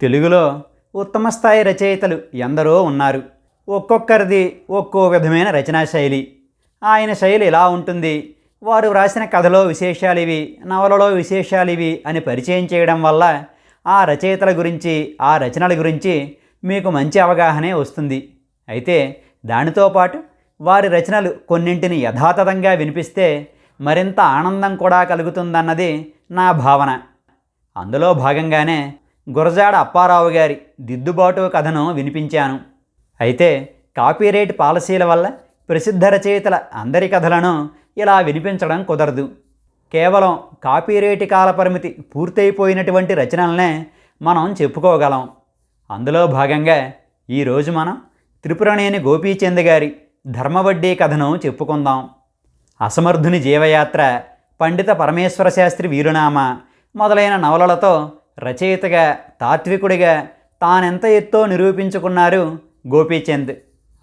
తెలుగులో ఉత్తమ స్థాయి రచయితలు ఎందరో ఉన్నారు. ఒక్కొక్కరిది ఒక్కో విధమైన రచనా శైలి. ఆయన శైలి ఇలా ఉంటుంది? వారు వ్రాసిన కథలో విశేషాలు ఇవి నవలలో విశేషాలు ఇవి అని పరిచయం చేయడం వల్ల ఆ రచయితల గురించి ఆ రచనల గురించి మీకు మంచి అవగాహనే వస్తుంది. అయితే దానితో పాటు వారి రచనలు కొన్నింటిని యథాతథంగా వినిపిస్తే మరింత ఆనందం కూడా కలుగుతుందన్నది నా భావన. అందులో భాగంగానే గురజాడ అప్పారావు గారి దిద్దుబాటు కథను వినిపించాను. అయితే కాపీరైట్ పాలసీల వల్ల ప్రసిద్ధ రచయితల అందరి కథలను ఇలా వినిపించడం కుదరదు. కేవలం కాపీరైట్ కాలపరిమితి పూర్తయిపోయినటువంటి రచనలనే మనం చెప్పుకోగలం. అందులో భాగంగా ఈరోజు మనం త్రిపురనేని గోపీచంద్ గారి ధర్మవడ్డీ కథను చెప్పుకుందాం. అసమర్థుని జీవయాత్ర పండిత పరమేశ్వర శాస్త్రి వీరునామ మొదలైన నవలలతో రచయితగా తాత్వికుడిగా తానెంత ఎత్తో నిరూపించుకున్నారు గోపీచంద్.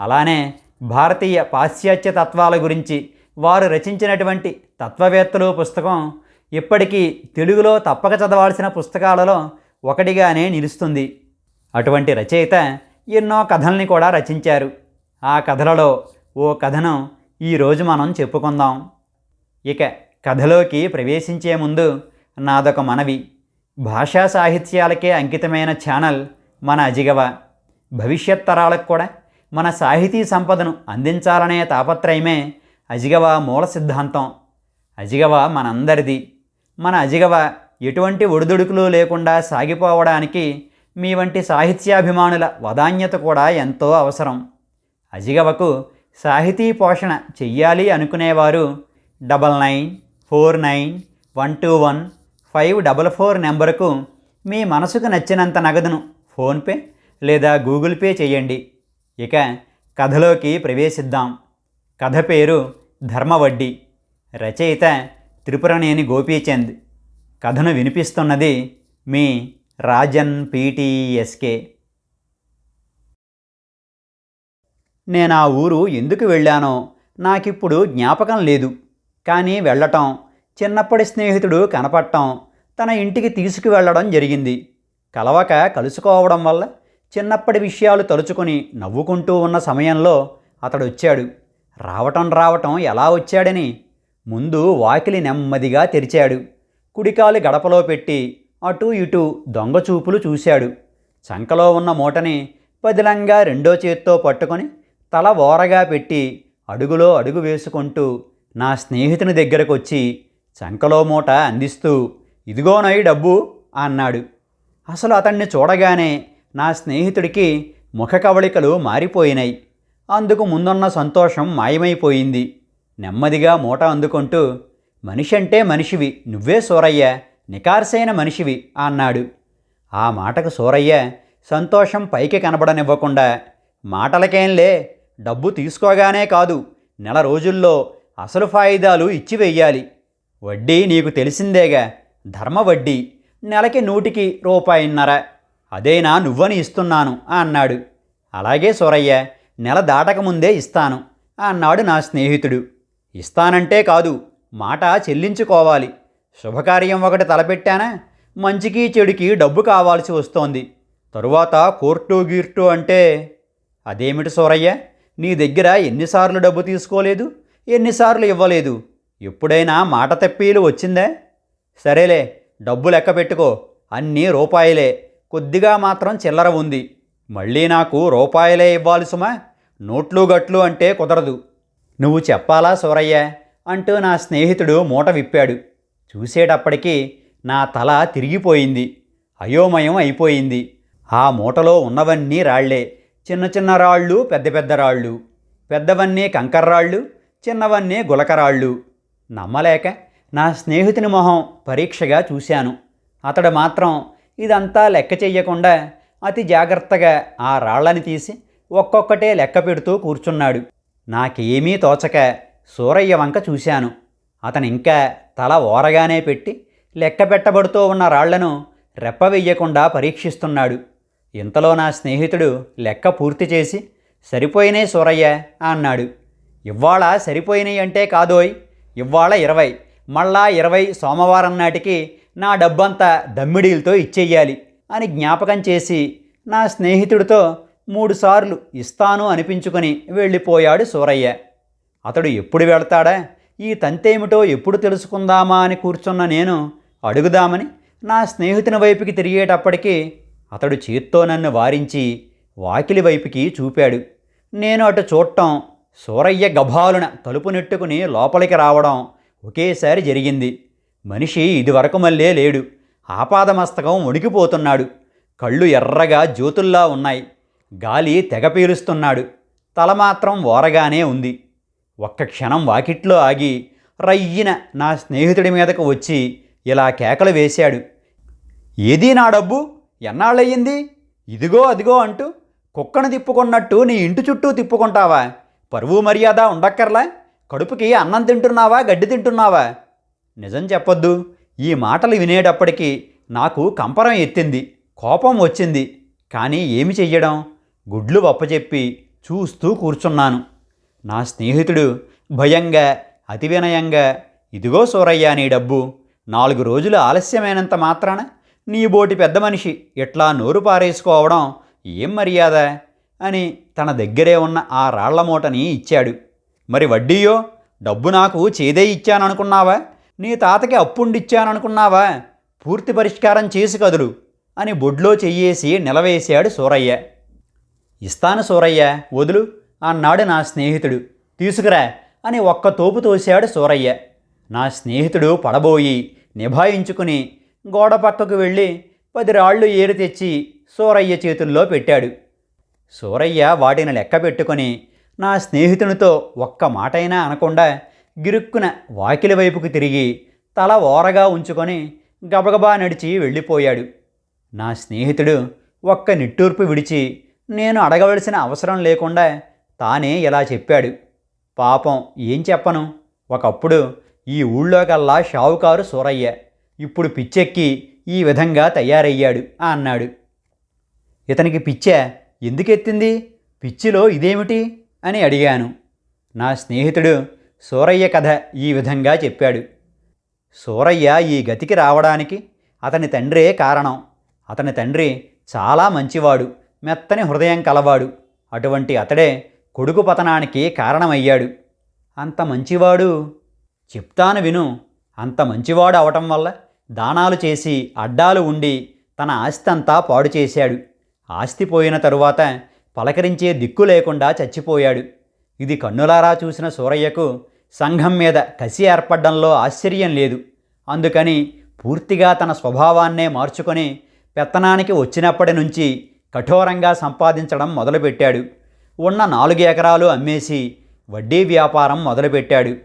అలానే భారతీయ పాశ్చాత్య తత్వాల గురించి వారు రచించినటువంటి తత్వవేత్తలు పుస్తకం ఇప్పటికీ తెలుగులో తప్పక చదవాల్సిన పుస్తకాలలో ఒకటిగానే నిలుస్తుంది. అటువంటి రచయిత ఎన్నో కథల్ని కూడా రచించారు. ఆ కథలలో ఓ కథనం ఈరోజు మనం చెప్పుకుందాం. ఇక కథలోకి ప్రవేశించే ముందు నాదొక మనవి. భాషా సాహిత్యాలకే అంకితమైన ఛానల్ మన అజిగవ. భవిష్యత్ తరాలకు కూడా మన సాహితీ సంపదను అందించాలనే తాపత్రయమే అజిగవ మూల సిద్ధాంతం. అజిగవ మనందరిది. మన అజిగవ ఎటువంటి ఒడిదుడుకులు లేకుండా సాగిపోవడానికి మీ వంటి సాహిత్యాభిమానుల వదాన్యత కూడా ఎంతో అవసరం. అజిగవకు సాహితీ పోషణ చెయ్యాలి అనుకునేవారు double nine four nine one two one five double four నెంబరుకు మీ మనసుకు నచ్చినంత నగదును ఫోన్పే లేదా గూగుల్ పే చేయండి. ఇక కథలోకి ప్రవేశిద్దాం. కథ పేరు ధర్మవడ్డీ. రచయిత త్రిపురనేని గోపీచంద్. కథను వినిపిస్తున్నది మీ రాజన్ పీటీఎస్కే. నేను ఆ ఊరు ఎందుకు వెళ్ళానో నాకిప్పుడు జ్ఞాపకం లేదు. కానీ వెళ్ళటం చిన్నప్పటి స్నేహితుడు కనపడటం తన ఇంటికి తీసుకువెళ్ళడం జరిగింది. కలవక కలుసుకోవడం వల్ల చిన్నప్పటి విషయాలు తలుచుకొని నవ్వుకుంటూ ఉన్న సమయంలో అతడు వచ్చాడు రావటం రావటం ఎలా వచ్చాడని ముందు వాకిలి నెమ్మదిగా తెరిచాడు. కుడికాలు గడపలో పెట్టి అటూ ఇటూ దొంగ చూపులు చూశాడు. చంకలో ఉన్న మూటని పదిలంగా రెండో చేత్తో పట్టుకొని తల ఓరగా పెట్టి అడుగులో అడుగు వేసుకుంటూ నా స్నేహితుని దగ్గరకు వచ్చి చంకలో మూట అందిస్తూ ఇదిగోనోయ్ డబ్బు అన్నాడు. అసలు అతన్ని చూడగానే నా స్నేహితుడికి ముఖ కవళికలు మారిపోయినాయి. అందుకు ముందున్న సంతోషం మాయమైపోయింది. నెమ్మదిగా మూట అందుకుంటూ మనిషి అంటే మనిషివి నువ్వే సూరయ్య నికార్సైన మనిషివి అన్నాడు. ఆ మాటకు సూరయ్య సంతోషం పైకి కనబడనివ్వకుండా మాటలకేంలే డబ్బు తీసుకోగానే కాదు నెల రోజుల్లో అసలు ఫాయిదాలు ఇచ్చి వెయ్యాలి వడ్డీ నీకు తెలిసిందేగా ధర్మ వడ్డీ నెలకి నూటికి రూపాయిన్నర. అదేనా నువ్వని ఇస్తున్నాను అన్నాడు. అలాగే సూరయ్య నెల దాటకముందే ఇస్తాను అన్నాడు నా స్నేహితుడు. ఇస్తానంటే కాదు మాట చెల్లించుకోవాలి. శుభకార్యం ఒకటి తలపెట్టానా? మంచికి చెడుకి డబ్బు కావాల్సి వస్తోంది. తరువాత కోర్టు గీర్టు అంటే? అదేమిటి సూరయ్య? నీ దగ్గర ఎన్నిసార్లు డబ్బు తీసుకోలేదు ఎన్నిసార్లు ఇవ్వలేదు. ఎప్పుడైనా మాట తప్పీలు వచ్చిందా? సరేలే డబ్బు లెక్క పెట్టుకో. అన్నీ రూపాయలే. కొద్దిగా మాత్రం చిల్లర ఉంది. మళ్ళీ నాకు రూపాయలే ఇవ్వాలి సుమా. నోట్లు గట్లు అంటే కుదరదు. నువ్వు చెప్పాలా సూరయ్య? అంటూ నా స్నేహితుడు మూట విప్పాడు. చూసేటప్పటికీ నా తల తిరిగిపోయింది. అయోమయం అయిపోయింది. ఆ మూటలో ఉన్నవన్నీ రాళ్ళే. చిన్న చిన్న రాళ్ళు పెద్ద పెద్ద రాళ్ళు. పెద్దవన్నీ కంకర్రాళ్ళు చిన్నవన్నీ గులకరాళ్ళు. నమ్మలేక నా స్నేహితుని మొహం పరీక్షగా చూశాను. అతడు మాత్రం ఇదంతా లెక్క చెయ్యకుండా అతి జాగ్రత్తగా ఆ రాళ్ళని తీసి ఒక్కొక్కటే లెక్క పెడుతూ కూర్చున్నాడు. నాకేమీ తోచక సూరయ్య వంక చూశాను. అతను ఇంకా తల ఓరగానే పెట్టి లెక్క పెట్టబడుతూ ఉన్న రాళ్ళను రెప్ప వెయ్యకుండా పరీక్షిస్తున్నాడు. ఇంతలో నా స్నేహితుడు లెక్క పూర్తి చేసి సరిపోయినాయి సూరయ్య అన్నాడు. ఇవాళ సరిపోయినాయి అంటే కాదోయ్ ఇవాళ ఇరవై. మళ్ళా ఇరవై సోమవారం నాటికి నా డబ్బంతా దమ్మిడీలతో ఇచ్చేయాలి అని జ్ఞాపకం చేసి నా స్నేహితుడితో మూడుసార్లు ఇస్తాను అనిపించుకొని వెళ్ళిపోయాడు సూరయ్య. అతడు ఎప్పుడు వెళ్తాడా? ఈ తంతేమిటో ఎప్పుడు తెలుసుకుందామా అని కూర్చున్న నేను అడుగుదామని నా స్నేహితుని వైపుకి తిరిగేటప్పటికీ అతడు చేత్తో నన్ను వారించి వాకిలి వైపుకి చూపాడు. నేను అటు చూడటం సూరయ్య గభాలున తలుపు నెట్టుకుని లోపలికి రావడం ఒకేసారి జరిగింది. మనిషి ఇదివరకు మళ్ళీ లేడు. ఆపాదమస్తకం వణికిపోతున్నాడు. కళ్ళు ఎర్రగా జ్యోతుల్లా ఉన్నాయి. గాలి తెగ పీలుస్తున్నాడు. తల మాత్రం ఓరగానే ఉంది. ఒక్క క్షణం వాకిట్లో ఆగి రయ్యిన నా స్నేహితుడి మీదకు వచ్చి ఇలా కేకలు వేశాడు. ఏదీ నా డబ్బు? ఎన్నాళ్ళయ్యింది? ఇదిగో అదిగో అంటూ కుక్కను తిప్పుకున్నట్టు నీ ఇంటి చుట్టూ తిప్పుకుంటావా? పరువు మర్యాద ఉండక్కర్లా? కడుపుకి అన్నం తింటున్నావా గడ్డి తింటున్నావా? నిజం చెప్పొద్దు. ఈ మాటలు వినేటప్పటికీ నాకు కంపరం ఎత్తింది కోపం వచ్చింది. కానీ ఏమి చెయ్యడం? గుడ్లు వప్పచెప్పి చూస్తూ కూర్చున్నాను. నా స్నేహితుడు భయంగా అతి వినయంగా ఇదిగో సూరయ్య నీ డబ్బు. నాలుగు రోజులు ఆలస్యమైనంత మాత్రాన నీ బోటి పెద్ద మనిషి ఇట్లా నోరు పారేసుకోవడం? ఏం మర్యాద? అని తన దగ్గరే ఉన్న ఆ రాళ్ళ మూటని ఇచ్చాడు. మరి వడ్డీయో? డబ్బు నాకు చేదే ఇచ్చాననుకున్నావా? నీ తాతకి అప్పుండిచ్చాననుకున్నావా? పూర్తి పరిష్కారం చేసి కదులు అని బొడ్లో చెయ్యేసి నిలవేశాడు సూరయ్య. ఇస్తాను సూరయ్య వదులు అన్నాడు నా స్నేహితుడు. తీసుకురా అని ఒక్క తోపు తోశాడు సూరయ్య. నా స్నేహితుడు పడబోయి నిభాయించుకుని గోడ పక్కకు వెళ్ళి పది రాళ్ళు ఏరు తెచ్చి సూరయ్య చేతుల్లో పెట్టాడు. సూరయ్య వాటిని లెక్క పెట్టుకొని నా స్నేహితునితో ఒక్క మాటైనా అనకుండా గిరుక్కున వాకిలి వైపుకు తిరిగి తల ఓరగా ఉంచుకొని గబగబా నడిచి వెళ్ళిపోయాడు. నా స్నేహితుడు ఒక్క నిట్టూర్పు విడిచి నేను అడగవలసిన అవసరం లేకుండా తానే ఇలా చెప్పాడు. పాపం ఏం చెప్పను? ఒకప్పుడు ఈ ఊళ్ళోకల్లా షావుకారు సూరయ్య ఇప్పుడు పిచ్చెక్కి ఈ విధంగా తయారయ్యాడు అన్నాడు. ఇతనికి పిచ్చా ఎందుకెత్తింది? పిచ్చిలో ఇదేమిటి? అని అడిగాను. నా స్నేహితుడు సూరయ్య కథ ఈ విధంగా చెప్పాడు. సూరయ్య ఈ గతికి రావడానికి అతని తండ్రే కారణం. అతని తండ్రి చాలా మంచివాడు మెత్తని హృదయం కలవాడు. అటువంటి అతడే కొడుకు పతనానికి కారణమయ్యాడు. అంత మంచివాడు? చెప్తాను విను. అంత మంచివాడు అవటం వల్ల దానాలు చేసి అడ్డాలు ఉండి తన ఆస్తి అంతా పాడు చేశాడు. ఆస్తి పోయిన తరువాత పలకరించే దిక్కు లేకుండా చచ్చిపోయాడు. ఇది కన్నులారా చూసిన సూరయ్యకు సంఘం మీద కసి ఏర్పడడంలో ఆశ్చర్యం లేదు. అందుకని పూర్తిగా తన స్వభావాన్నే మార్చుకొని పెత్తనానికి వచ్చినప్పటి నుంచి కఠోరంగా సంపాదించడం మొదలుపెట్టాడు. ఉన్న నాలుగు ఎకరాలు అమ్మేసి వడ్డీ వ్యాపారం మొదలుపెట్టాడు.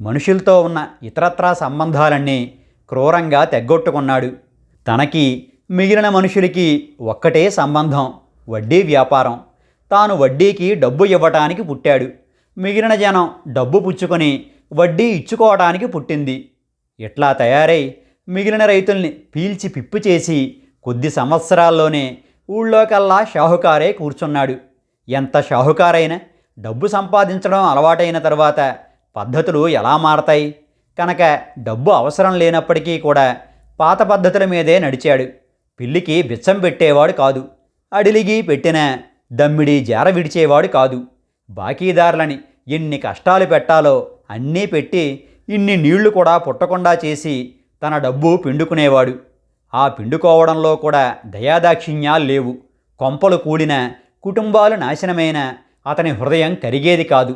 మనుషులతో ఉన్న ఇతరత్రా సంబంధాలన్నీ క్రూరంగా తెగ్గొట్టుకున్నాడు. తనకి మిగిలిన మనుషులకి ఒక్కటే సంబంధం వడ్డీ వ్యాపారం. తాను వడ్డీకి డబ్బు ఇవ్వటానికి పుట్టాడు. మిగిలిన జనం డబ్బు పుచ్చుకొని వడ్డీ ఇచ్చుకోవటానికి పుట్టింది. ఇట్లా తయారై మిగిలిన రైతుల్ని పీల్చి పిప్పు చేసి కొద్ది సంవత్సరాల్లోనే ఊళ్ళోకల్లా షాహుకారే కూర్చున్నాడు. ఎంత షాహుకారైనా డబ్బు సంపాదించడం అలవాటైన తర్వాత పద్ధతులు ఎలా మారతాయి? కనుక డబ్బు అవసరం లేనప్పటికీ కూడా పాత పద్ధతుల మీదే నడిచాడు. పిల్లికి బిచ్చం పెట్టేవాడు కాదు. అడిలిగి పెట్టిన దమ్మిడి జార విడిచేవాడు కాదు. బాకీదారులని ఎన్ని కష్టాలు పెట్టాలో అన్నీ పెట్టి ఇన్ని నీళ్ళు కూడా పుట్టకుండా చేసి తన డబ్బు పిండుకునేవాడు. ఆ పిండుకోవడంలో కూడా దయాదాక్షిణ్యాలు లేవు. కొంపలు కూడిన కుటుంబాలు నాశనమైన అతని హృదయం కరిగేది కాదు.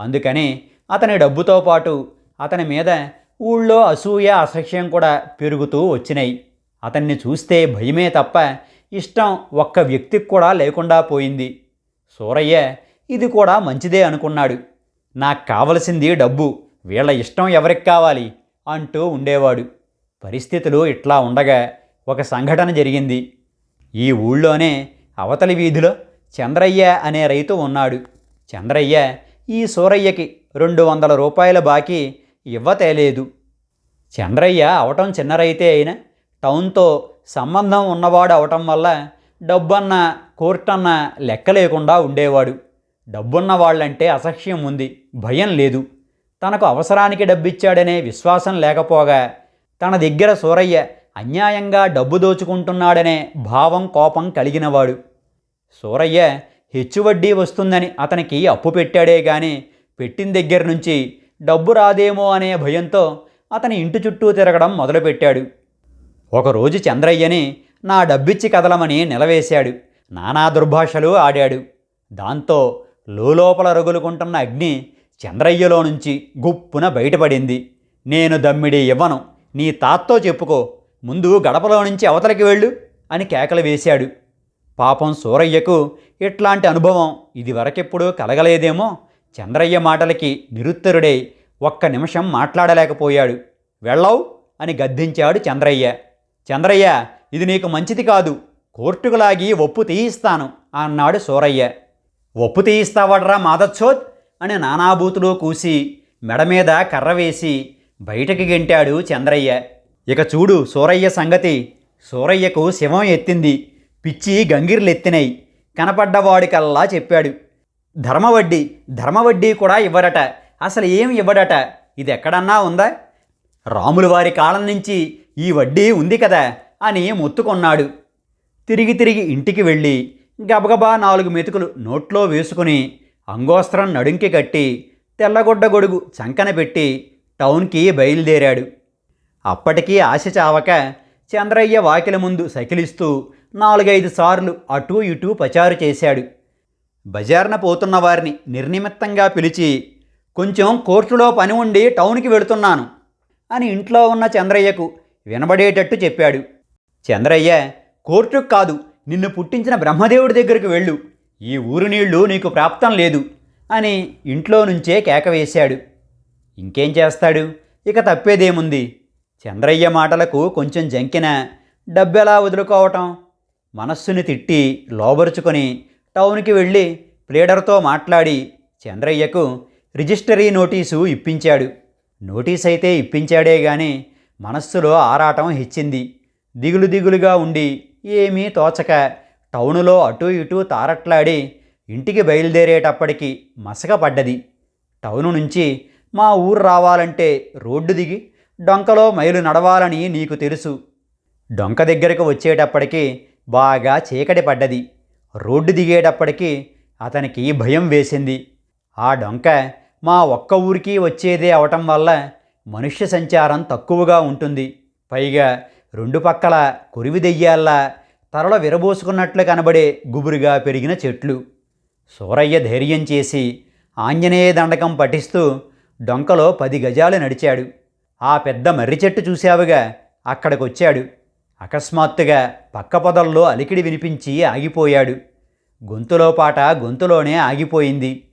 అందుకని అతని డబ్బుతో పాటు అతని మీద ఊళ్ళో అసూయ అసహ్యం కూడా పెరుగుతూ వచ్చినాయి అతన్ని చూస్తే భయమే తప్ప ఇష్టం ఒక్క వ్యక్తికి కూడా లేకుండా పోయింది. సూరయ్య ఇది కూడా మంచిదే అనుకున్నాడు. నాకు కావలసింది డబ్బు వీళ్ళ ఇష్టం ఎవరికి కావాలి? అంటూ ఉండేవాడు. పరిస్థితులు ఇట్లా ఉండగా ఒక సంఘటన జరిగింది. ఈ ఊళ్ళోనే అవతలి వీధిలో చంద్రయ్య అనే రైతు ఉన్నాడు. చంద్రయ్య ఈ సూరయ్యకి రెండు వందల రూపాయల బాకీ ఇవ్వతేలేదు. చంద్రయ్య అవటం చిన్న రైతే అయినా టౌన్తో సంబంధం ఉన్నవాడు అవటం వల్ల డబ్బన్న కోర్టన్న లెక్క లేకుండా ఉండేవాడు. డబ్బున్న వాళ్ళంటే అసహ్యం ఉంది భయం లేదు. తనకు అవసరానికి డబ్బిచ్చాడనే విశ్వాసం లేకపోగా తన దగ్గర సూరయ్య అన్యాయంగా డబ్బు దోచుకుంటున్నాడనే భావం కోపం కలిగినవాడు. సూరయ్య హెచ్చు వడ్డీ వస్తుందని అతనికి అప్పు పెట్టాడే గాని పెట్టిన దగ్గర నుంచి డబ్బు రాదేమో అనే భయంతో అతని ఇంటి చుట్టూ తిరగడం మొదలుపెట్టాడు. ఒకరోజు చంద్రయ్యని నా డబ్బిచ్చి కదలమని నిలవేశాడు. నానా దుర్భాషలు ఆడాడు. దాంతో లోపల రగులుకుంటున్న అగ్ని చంద్రయ్యలో నుంచి గుప్పున బయటపడింది. నేను దమ్మిడి ఇవ్వను. నీ తాత్తో చెప్పుకో. ముందు గడపలో నుంచి అవతలకి వెళ్ళు అని కేకలు వేశాడు. పాపం సూరయ్యకు ఇట్లాంటి అనుభవం ఇదివరకెప్పుడూ కలగలేదేమో చంద్రయ్య మాటలకి నిరుత్తరుడై ఒక్క నిమిషం మాట్లాడలేకపోయాడు. వెళ్ళవు అని గద్దించాడు చంద్రయ్య. చంద్రయ్య ఇది నీకు మంచిది కాదు. కోర్టుకు లాగి ఒప్పు తీయిస్తాను అన్నాడు సూరయ్య. ఒప్పు తీయిస్తావడ్రా మాదచ్చోద్ అని నానాభూతులు కూసి మెడ మీద కర్ర వేసి బయటకి గెంటాడు చంద్రయ్య. ఇక చూడు సూరయ్య సంగతి. సూరయ్యకు శివం ఎత్తింది పిచ్చి గంగిర్లెత్తినాయి కనపడ్డవాడికల్లా చెప్పాడు. ధర్మవడ్డీ ధర్మవడ్డీ కూడా ఇవ్వడట అసలు ఏం ఇవ్వడట? ఇది ఎక్కడన్నా ఉందా? రాముల వారి కాలం నుంచి ఈ వడ్డీ ఉంది కదా అని మొత్తుకొన్నాడు. తిరిగి తిరిగి ఇంటికి వెళ్ళి గబగబా నాలుగు మెతుకులు నోట్లో వేసుకుని అంగోస్త్రం నడుంకి కట్టి తెల్లగొడ్డ గొడుగు చంకన పెట్టి టౌన్కి బయలుదేరాడు. అప్పటికీ ఆశ చావక చంద్రయ్య వాకిల ముందు సకిలిస్తూ నాలుగైదు సార్లు అటూ ఇటూ పచారు చేశాడు. బజార్న పోతున్న వారిని నిర్నిమిత్తంగా పిలిచి కొంచెం కోర్టులో పని ఉండి టౌన్కి వెళుతున్నాను అని ఇంట్లో ఉన్న చంద్రయ్యకు వినబడేటట్టు చెప్పాడు. చంద్రయ్య కోర్టుకు కాదు నిన్ను పుట్టించిన బ్రహ్మదేవుడి దగ్గరికి వెళ్ళు. ఈ ఊరు నీళ్ళు నీకు ప్రాప్తం లేదు అని ఇంట్లో నుంచే కేక వేశాడు. ఇంకేం చేస్తాడు? ఇక తప్పేదేముంది? చంద్రయ్య మాటలకు కొంచెం జంకిన డబ్బెలా వదులుకోవటం? మనస్సుని తిట్టి లోబరుచుకొని టౌన్కి వెళ్ళి ప్లేడర్తో మాట్లాడి చంద్రయ్యకు రిజిస్టరీ నోటీసు ఇప్పించాడు. నోటీస్ అయితే ఇప్పించాడే గాని మనస్సులో ఆరాటం హెచ్చింది. దిగులు దిగులుగా ఉండి ఏమీ తోచక టౌనులో అటూ ఇటూ తారట్లాడి ఇంటికి బయలుదేరేటప్పటికి మసక పడ్డది. టౌను నుంచి మా ఊరు రావాలంటే రోడ్డు దిగి డొంకలో మైలు నడవాలని నీకు తెలుసు. డొంక దగ్గరకు వచ్చేటప్పటికి బాగా చీకటి పడ్డది. రోడ్డు దిగేటప్పటికి అతనికి భయం వేసింది. ఆ డొంక మా ఒక్క ఊరికి వచ్చేదే అవటం వల్ల మనుష్య సంచారం తక్కువగా ఉంటుంది. పైగా రెండు పక్కల కురివి దెయ్యాల్లా తరల విరబోసుకున్నట్లు కనబడే గుబురుగా పెరిగిన చెట్లు. సూరయ్య ధైర్యం చేసి ఆంజనేయ దండకం పఠిస్తూ డొంకలో పది గజాలు నడిచాడు. ఆ పెద్ద మర్రి చెట్టు చూశావుగా అక్కడికొచ్చాడు. అకస్మాత్తుగా పక్క పొదల్లో అలికిడి వినిపించి ఆగిపోయాడు. గొంతులో పాట గొంతులోనే ఆగిపోయింది.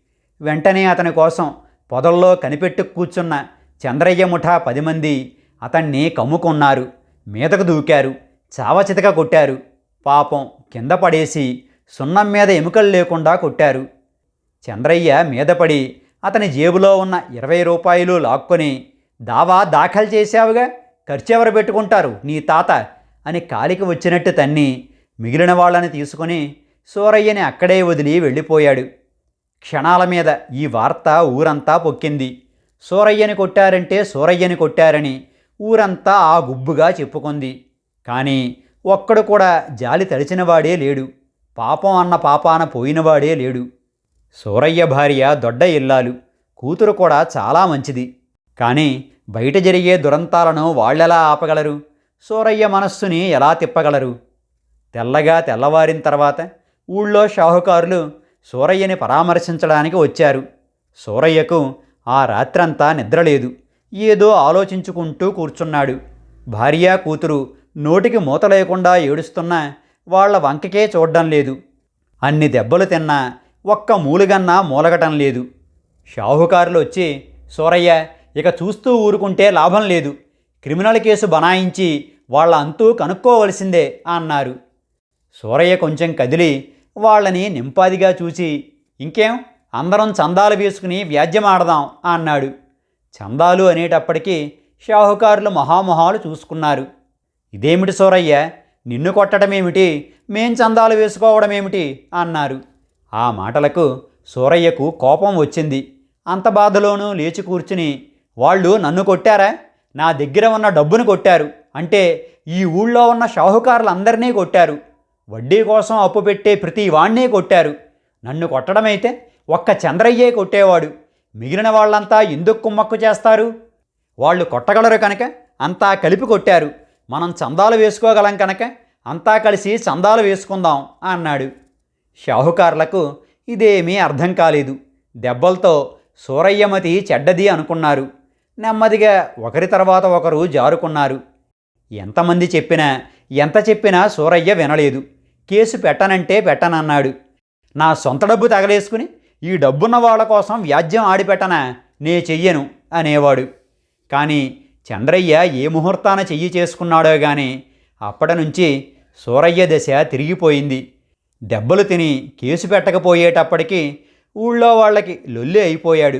వెంటనే అతని కోసం పొదల్లో కనిపెట్టు కూర్చున్న చంద్రయ్య ముఠా పది మంది అతన్ని కమ్ముకున్నారు. మీదకు దూకారు. చావచితక కొట్టారు. పాపం కింద పడేసి సున్నం మీద ఎముకలు లేకుండా కొట్టారు. చంద్రయ్య మీదపడి అతని జేబులో ఉన్న ఇరవై రూపాయలు లాక్కొని దావా దాఖలు చేశావుగా? ఖర్చెవరు పెట్టుకుంటారు? నీ తాత అని కాలికి వచ్చినట్టు తన్ని మిగిలిన వాళ్ళని తీసుకొని సూరయ్యని అక్కడే వదిలి వెళ్ళిపోయాడు. క్షణాల మీద ఈ వార్త ఊరంతా పొక్కింది. సూరయ్యని కొట్టారంటే సూరయ్యని కొట్టారని ఊరంతా ఆ గుబ్బుగా చెప్పుకుంది. కానీ ఒక్కడు కూడా జాలి తడిచినవాడే లేడు. పాపం అన్న పాపాన పోయినవాడే లేడు. సూరయ్య భార్య దొడ్డ ఇల్లాలు కూతురు కూడా చాలా మంచిది. కానీ బయట జరిగే దురంతాలను వాళ్ళెలా ఆపగలరు? సూరయ్య మనస్సుని ఎలా తిప్పగలరు? తెల్లగా తెల్లవారిన తర్వాత ఊళ్ళో షాహుకారులు సూరయ్యని పరామర్శించడానికి వచ్చారు. సూరయ్యకు ఆ రాత్రంతా నిద్రలేదు. ఏదో ఆలోచించుకుంటూ కూర్చున్నాడు. భార్య కూతురు నోటికి మూత లేకుండా ఏడుస్తున్నా వాళ్ళ వంకకే చూడడం లేదు. అన్ని దెబ్బలు తిన్నా ఒక్క మూలుగన్నా మూలగటం లేదు. షాహుకారులు వచ్చి సూరయ్య ఇక చూస్తూ ఊరుకుంటే లాభం లేదు. క్రిమినల్ కేసు బనాయించి వాళ్ళ అంతూ కనుక్కోవలసిందే అన్నారు. సూరయ్య కొంచెం కదిలి వాళ్ళని నింపాదిగా చూసి ఇంకేం? అందరం చందాలు వేసుకుని వ్యాజ్యమాడదాం అన్నాడు. చందాలు అనేటప్పటికీ షాహుకారులు మహామొహాలు చూసుకున్నారు. ఇదేమిటి సూరయ్య? నిన్ను కొట్టడమేమిటి మేం చందాలు వేసుకోవడమేమిటి? అన్నారు. ఆ మాటలకు సూరయ్యకు కోపం వచ్చింది. అంత బాధలోనూ లేచి కూర్చుని వాళ్ళు నన్ను కొట్టారా? నా దగ్గర ఉన్న డబ్బును కొట్టారు. అంటే ఈ ఊళ్ళో ఉన్న షాహుకారులందరినీ కొట్టారు. వడ్డీ కోసం అప్పు పెట్టే ప్రతి వాణ్ణే కొట్టారు. నన్ను కొట్టడమైతే ఒక్క చంద్రయ్యే కొట్టేవాడు. మిగిలిన వాళ్ళంతా ఎందుకు కుమ్మక్కు చేస్తారు? వాళ్ళు కొట్టగలరు కనుక అంతా కలిపి కొట్టారు. మనం చందాలు వేసుకోగలం కనుక అంతా కలిసి చందాలు వేసుకుందాం అన్నాడు. షాహుకారులకు ఇదేమీ అర్థం కాలేదు. దెబ్బలతో సూరయ్యమతి చెడ్డది అనుకున్నారు. నెమ్మదిగా ఒకరి తర్వాత ఒకరు జారుకున్నారు. ఎంతమంది చెప్పినా ఎంత చెప్పినా సూరయ్య వినలేదు. కేసు పెట్టనంటే పెట్టనన్నాడు. నా సొంత డబ్బు తగలేసుకుని ఈ డబ్బున్న వాళ్ళ కోసం వ్యాజ్యం ఆడిపెట్టన? నే చెయ్యను అనేవాడు. కానీ చంద్రయ్య ఏ ముహూర్తాన చెయ్యి చేసుకున్నాడో గాని అప్పటి నుంచి సూరయ్య దశ తిరిగిపోయింది. దెబ్బలు తిని కేసు పెట్టకపోయేటప్పటికీ ఊళ్ళో వాళ్ళకి లొల్లి అయిపోయాడు.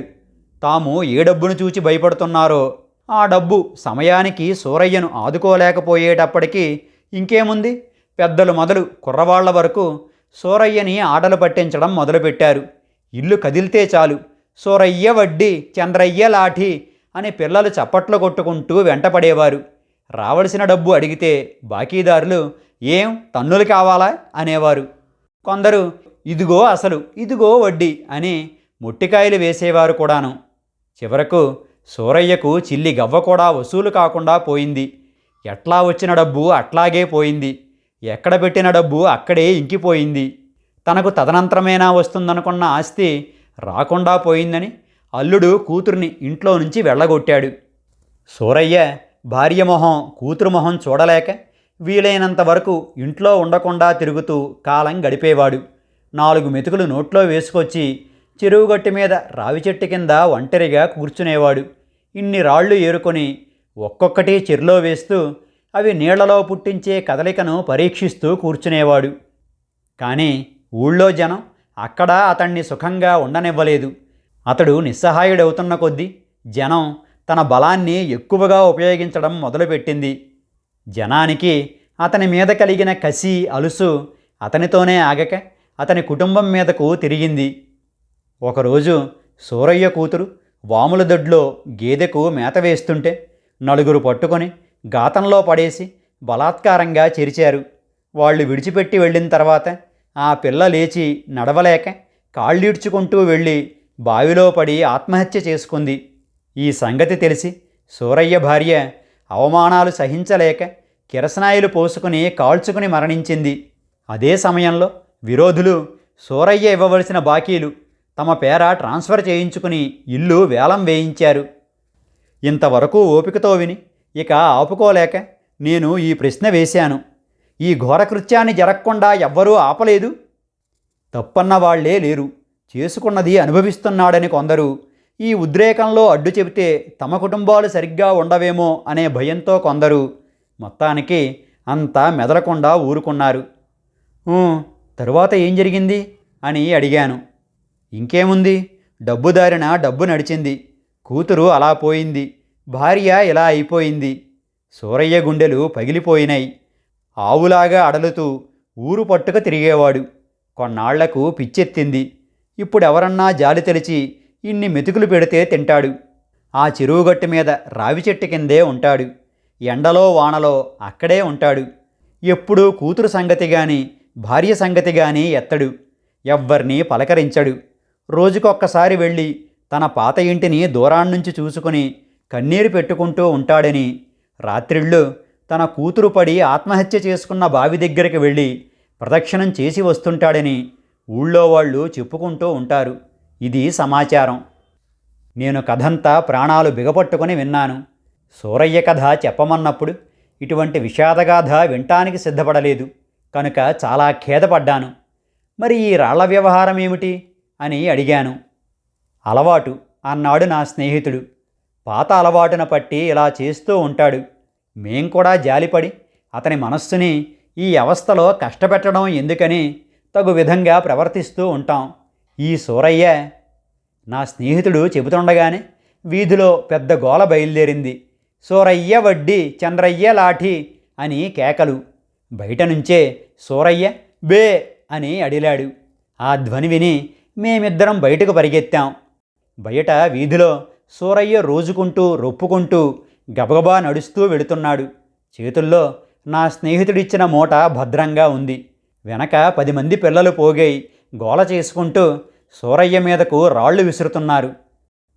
తాము ఏ డబ్బును చూచి భయపడుతున్నారో ఆ డబ్బు సమయానికి సూరయ్యను ఆదుకోలేకపోయేటప్పటికీ ఇంకేముంది? పెద్దలు మొదలు కుర్రవాళ్ళ వరకు సూరయ్యని ఆటలు పట్టించడం మొదలుపెట్టారు. ఇల్లు కదిలితే చాలు. సూరయ్య వడ్డీ చంద్రయ్య లాఠీ అని పిల్లలు చప్పట్లు కొట్టుకుంటూ వెంటపడేవారు. రావలసిన డబ్బు అడిగితే బాకీదారులు ఏం తన్నులు కావాలా? అనేవారు. కొందరు ఇదిగో అసలు ఇదిగో వడ్డీ అని మొట్టికాయలు వేసేవారు కూడాను. చివరకు సూరయ్యకు చిల్లి గవ్వ కూడా వసూలు కాకుండా పోయింది. ఎట్లా వచ్చిన డబ్బు అట్లాగే పోయింది. ఎక్కడ పెట్టిన డబ్బు అక్కడే ఇంకిపోయింది. తనకు తదనంతరమేనా వస్తుందనుకున్న ఆస్తి రాకుండా పోయిందని అల్లుడు కూతుర్ని ఇంట్లో నుంచి వెళ్ళగొట్టాడు. సూరయ్య భార్య మొహం కూతురు మొహం చూడలేక వీలైనంత వరకు ఇంట్లో ఉండకుండా తిరుగుతూ కాలం గడిపేవాడు. నాలుగు మెతుకులు నోట్లో వేసుకొచ్చి చెరువుగట్టు మీద రావి చెట్టు కింద ఒంటరిగా కూర్చునేవాడు. ఇన్ని రాళ్ళు ఏరుకొని ఒక్కొక్కటి చెరులో వేస్తూ అవి నీళ్ళలో పుట్టించే కదలికను పరీక్షిస్తూ కూర్చునేవాడు. కానీ ఊళ్ళో జనం అక్కడ అతన్ని సుఖంగా ఉండనివ్వలేదు. అతడు నిస్సహాయుడవుతున్న కొద్దీ జనం తన బలాన్ని ఎక్కువగా ఉపయోగించడం మొదలుపెట్టింది. జనానికి అతని మీద కలిగిన కసి అలుసు అతనితోనే ఆగక అతని కుటుంబం మీదకు తిరిగింది. ఒకరోజు సూరయ్య కూతురు వాముల దొడ్లో గేదెకు మేత వేస్తుంటే నలుగురు పట్టుకొని గాతంలో పడేసి బలాత్కారంగా చెరిచారు. వాళ్ళు విడిచిపెట్టి వెళ్ళిన తర్వాత ఆ పిల్ల లేచి నడవలేక కాళ్ళీడ్చుకుంటూ వెళ్ళి బావిలో పడి ఆత్మహత్య చేసుకుంది. ఈ సంగతి తెలిసి సూరయ్య భార్య అవమానాలు సహించలేక కిరసనాయిలు పోసుకుని కాల్చుకుని మరణించింది. అదే సమయంలో విరోధులు సూరయ్య ఇవ్వవలసిన బాకీలు తమ పేర ట్రాన్స్ఫర్ చేయించుకుని ఇల్లు వేలం వేయించారు. ఇంతవరకు ఓపికతో విని ఇక ఆపుకోలేక నేను ఈ ప్రశ్న వేశాను. ఈ ఘోరకృత్యాన్ని జరగకుండా ఎవ్వరూ ఆపలేదు. తప్పన్న వాళ్ళే లేరు. చేసుకున్నది అనుభవిస్తున్నాడని కొందరు. ఈ ఉద్రేకంలో అడ్డు చెబితే తమ కుటుంబాలు సరిగ్గా ఉండవేమో అనే భయంతో కొందరు. మొత్తానికి అంతా మెదలకుండా ఊరుకున్నారు. తరువాత ఏం జరిగింది? అని అడిగాను. ఇంకేముంది? డబ్బు దారిన డబ్బు నడిచింది. కూతురు అలా పోయింది. భార్య ఇలా అయిపోయింది. సూరయ్య గుండెలు పగిలిపోయినాయి. ఆవులాగా అడలుతూ ఊరు పట్టుక తిరిగేవాడు. కొన్నాళ్ళకు పిచ్చెత్తింది. ఇప్పుడెవరన్నా జాలి తెలిచి ఇన్ని మెతుకులు పెడితే తింటాడు. ఆ చెరువుగట్టు మీద రావి చెట్టు కిందే ఉంటాడు. ఎండలో వానలో అక్కడే ఉంటాడు. ఎప్పుడూ కూతురు సంగతి గాని భార్య సంగతి గాని ఎత్తడు. ఎవ్వరినీ పలకరించడు. రోజుకొక్కసారి వెళ్ళి తన పాత ఇంటిని దూరాన్నుంచి చూసుకుని కన్నీరు పెట్టుకుంటూ ఉంటాడని రాత్రిళ్ళు తన కూతురు పడి ఆత్మహత్య చేసుకున్న బావి దగ్గరికి వెళ్ళి ప్రదక్షిణం చేసి వస్తుంటాడని ఊళ్ళో వాళ్ళు చెప్పుకుంటూ ఉంటారు. ఇది సమాచారం. నేను కథంతా ప్రాణాలు బిగపట్టుకుని విన్నాను. సూరయ్య కథ చెప్పమన్నప్పుడు ఇటువంటి విషాదగాథ వినటానికి సిద్ధపడలేదు. కనుక చాలా ఖేదపడ్డాను. మరి ఈ రాళ్ళ వ్యవహారం ఏమిటి? అని అడిగాను. అలవాటు. అన్నాడు నా స్నేహితుడు. పాత అలవాటున పట్టి ఇలా చేస్తూ ఉంటాడు. మేం కూడా జాలిపడి అతని మనస్సుని ఈ అవస్థలో కష్టపెట్టడం ఎందుకని తగు విధంగా ప్రవర్తిస్తూ ఉంటాం. ఈ సూరయ్య నా స్నేహితుడు చెబుతుండగానే వీధిలో పెద్ద గోల బయలుదేరింది. సూరయ్య వడ్డీ చంద్రయ్య లాఠీ అని కేకలు. బయట నుంచే సూరయ్య బే అని అడిలాడు. ఆ ధ్వని విని మేమిద్దరం బయటకు పరిగెత్తాం. బయట వీధిలో సూరయ్య రోజుకుంటూ రొప్పుకుంటూ గబగబా నడుస్తూ వెడుతున్నాడు చేతుల్లో నా స్నేహితుడిచ్చిన మూట భద్రంగా ఉంది. వెనక పది మంది పిల్లలు పోగై గోల చేసుకుంటూ సూరయ్య మీదకు రాళ్ళు విసురుతున్నారు.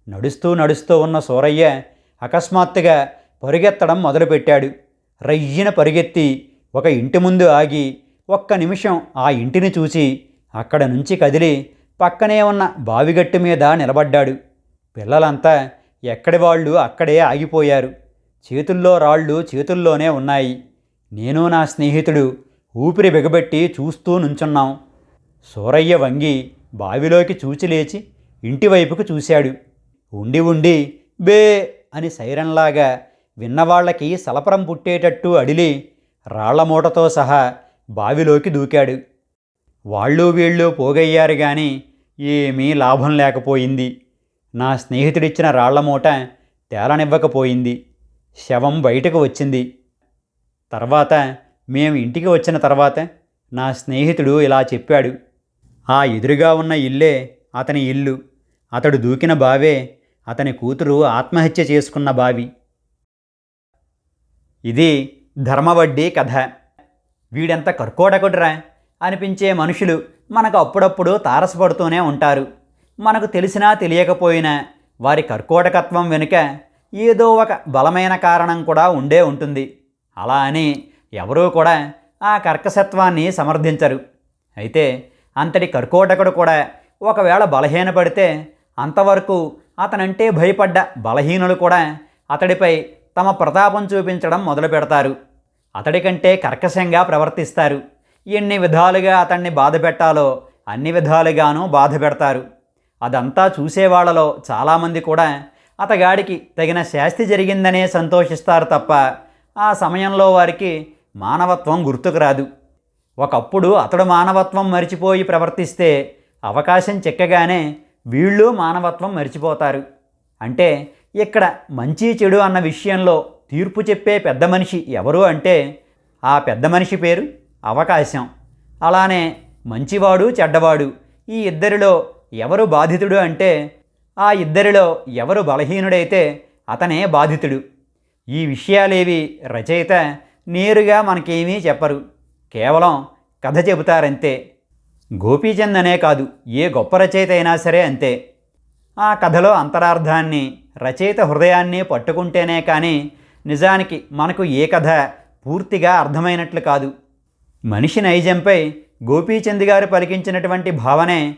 నడుస్తూ నడుస్తూ ఉన్న సూరయ్య అకస్మాత్తుగా పరుగెత్తడం మొదలుపెట్టాడు. రయ్యిన పరుగెత్తి ఒక ఇంటి ముందు ఆగి ఒక్క నిమిషం ఆ ఇంటిని చూసి అక్కడ నుంచి కదిలి పక్కనే ఉన్న బావిగట్టు మీద నిలబడ్డాడు. పిల్లలంతా ఎక్కడి వాళ్ళు అక్కడే ఆగిపోయారు. చేతుల్లో రాళ్ళు చేతుల్లోనే ఉన్నాయి. నేను నా స్నేహితుడు ఊపిరి బిగబెట్టి చూస్తూ నుంచున్నాం. సూరయ్య వంగి బావిలోకి చూచి లేచి చూశాడు. ఉండి ఉండి బే అని సైరన్లాగా విన్నవాళ్ళకి సలపరం పుట్టేటట్టు అడిలి రాళ్ళమూటతో సహా బావిలోకి దూకాడు. వాళ్ళు వీళ్ళు పోగయ్యారు గాని ఏమీ లాభం లేకపోయింది. నా స్నేహితుడిచ్చిన రాళ్ళ మూట తేలనివ్వకపోయింది. శవం బయటకు వచ్చింది. తర్వాత మేము ఇంటికి వచ్చిన తర్వాత నా స్నేహితుడు ఇలా చెప్పాడు. ఆ ఎదురుగా ఉన్న ఇల్లే అతని ఇల్లు. అతడు దూకిన బావే అతని కూతురు ఆత్మహత్య చేసుకున్న బావి. ఇది ధర్మవడ్డీ కథ. వీడెంత కర్కోటకుడ్రా? అనిపించే మనుషులు మనకు అప్పుడప్పుడు తారసపడుతూనే ఉంటారు. మనకు తెలిసినా తెలియకపోయినా వారి కర్కోటకత్వం వెనుక ఏదో ఒక బలమైన కారణం కూడా ఉండే ఉంటుంది. అలా అని ఎవరూ కూడా ఆ కర్కసత్వాన్ని సమర్థించరు. అయితే అంతటి కర్కోటకుడు కూడా ఒకవేళ బలహీనపడితే అంతవరకు అతనంటే భయపడ్డ బలహీనులు కూడా అతడిపై తమ ప్రతాపం చూపించడం మొదలు పెడతారు. అతడి కంటే కర్కశంగా ప్రవర్తిస్తారు. ఎన్ని విధాలుగా అతన్ని బాధ పెట్టాలో అన్ని విధాలుగానూ బాధ పెడతారు. అదంతా చూసేవాళ్ళలో చాలామంది కూడా అతగాడికి తగిన శాస్తి జరిగిందనే సంతోషిస్తారు తప్ప ఆ సమయంలో వారికి మానవత్వం గుర్తుకు రాదు. ఒకప్పుడు అతడు మానవత్వం మరిచిపోయి ప్రవర్తిస్తే అవకాశం చిక్కగానే వీళ్ళు మానవత్వం మరిచిపోతారు. అంటే ఇక్కడ మంచి చెడు అన్న విషయంలో తీర్పు చెప్పే పెద్ద మనిషి ఎవరు అంటే ఆ పెద్ద మనిషి పేరు అవకాశం. అలానే మంచివాడు చెడ్డవాడు ఈ ఇద్దరిలో ఎవరు బాధితుడు అంటే ఆ ఇద్దరిలో ఎవరు బలహీనుడైతే అతనే బాధితుడు. ఈ విషయాలేవి రచయిత నేరుగా మనకేమీ చెప్పరు. కేవలం కథ చెబుతారంతే. గోపీచంద్ అనే కాదు ఏ గొప్ప రచయిత అయినా సరే అంతే. ఆ కథలో అంతరార్థాన్ని రచయిత హృదయాన్ని పట్టుకుంటేనే కానీ నిజానికి మనకు ఏ కథ పూర్తిగా అర్థమైనట్లు కాదు. మనిషి నైజంపై గోపీచంద్ గారు పలికించినటువంటి భావనే